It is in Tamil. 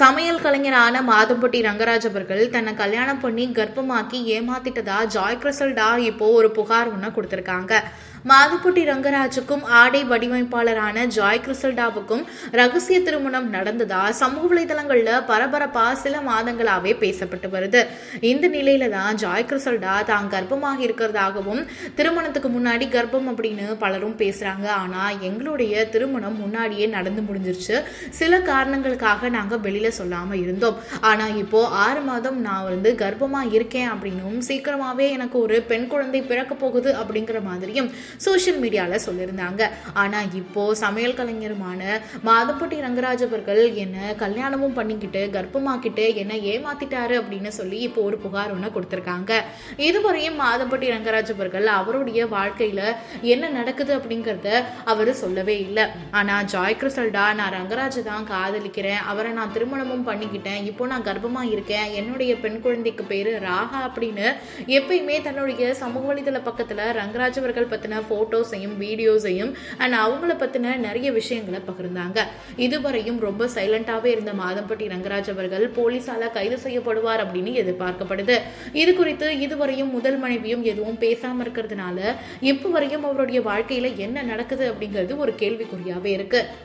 சமையல் கலைஞரான மாதம்பட்டி ரங்கராஜ் அவர்கள் தன்னை கல்யாணம் பண்ணி கர்ப்பமாக்கி ஏமாத்திட்டதா ஜாய் கிரசல்டா இப்போ ஒரு புகார் ஒன்று கொடுத்துருக்காங்க. மாதம்பட்டி ரங்கராஜுக்கும் ஆடை வடிவமைப்பாளரான ஜாய் கிறிசல்டாவுக்கும் ரகசிய திருமணம் நடந்ததா? சமூக வலைதளங்களில் பரபரப்பா சில மாதங்களாகவே பேசப்பட்டு வருது. இந்த நிலையில தான் ஜாய் கிறிசல்டா தான் கர்ப்பமாக இருக்கிறதாகவும் திருமணத்துக்கு முன்னாடி கர்ப்பம் அப்படின்னு பலரும் பேசுறாங்க. ஆனா எங்களுடைய திருமணம் முன்னாடியே நடந்து முடிஞ்சிருச்சு. சில காரணங்களுக்காக நாங்கள் வெளியில் சொல்லாம இருந்தோம். ஆனா இப்போ ஆறு மாதம் நான் வந்து கர்ப்பமாக இருக்கேன் அப்படின்னும் சீக்கிரமாகவே எனக்கு ஒரு பெண் குழந்தை பிறக்க போகுது அப்படிங்கிற மாதிரியும் சோஷியல் மீடியாவில் சொல்லியிருந்தாங்க. ஆனால் இப்போது சமையல் கலைஞருமான மாதப்பட்டி ரங்கராஜ் அவர்கள் என்னை கல்யாணமும் பண்ணிக்கிட்டு கர்ப்பமாக்கிட்டு என்னை ஏமாத்திட்டாரு அப்படின்னு சொல்லி இப்போ ஒரு புகார் ஒன்று கொடுத்துருக்காங்க. இதுவரையும் மாதப்பட்டி ரங்கராஜ் அவர்கள் அவருடைய வாழ்க்கையில் என்ன நடக்குது அப்படிங்கிறத அவர் சொல்லவே இல்லை. ஆனால் ஜாய் கிறிசல்டா நான் ரங்கராஜ் தான் காதலிக்கிறேன். அவரை நான் திரும்ப திருமணமும் பண்ணிக்கிட்டேன். இப்போ நான் கர்ப்பமாக இருக்கேன். என்னுடைய பெண் குழந்தைக்கு பேர் ராகா அப்படின்னு எப்பயுமே தன்னுடைய சமூக வலைதள பக்கத்தில் ரங்கராஜ் அவர்கள் பற்றின ஃபோட்டோஸையும் வீடியோஸையும் அண்ட் அவங்கள பற்றின நிறைய விஷயங்களை பகிர்ந்தாங்க. இதுவரையும் ரொம்ப சைலண்டாகவே இருந்த மாதம்பட்டி ரங்கராஜ் அவர்கள் போலீசால கைது செய்யப்படுவார் அப்படின்னு எதிர்பார்க்கப்படுது. இது குறித்து இதுவரையும் முதல் மனைவியும் எதுவும் பேசாமல் இருக்கிறதுனால இப்போ வரையும் அவருடைய வாழ்க்கையில் என்ன நடக்குது அப்படிங்கிறது ஒரு கேள்விக்குறியாகவே இருக்குது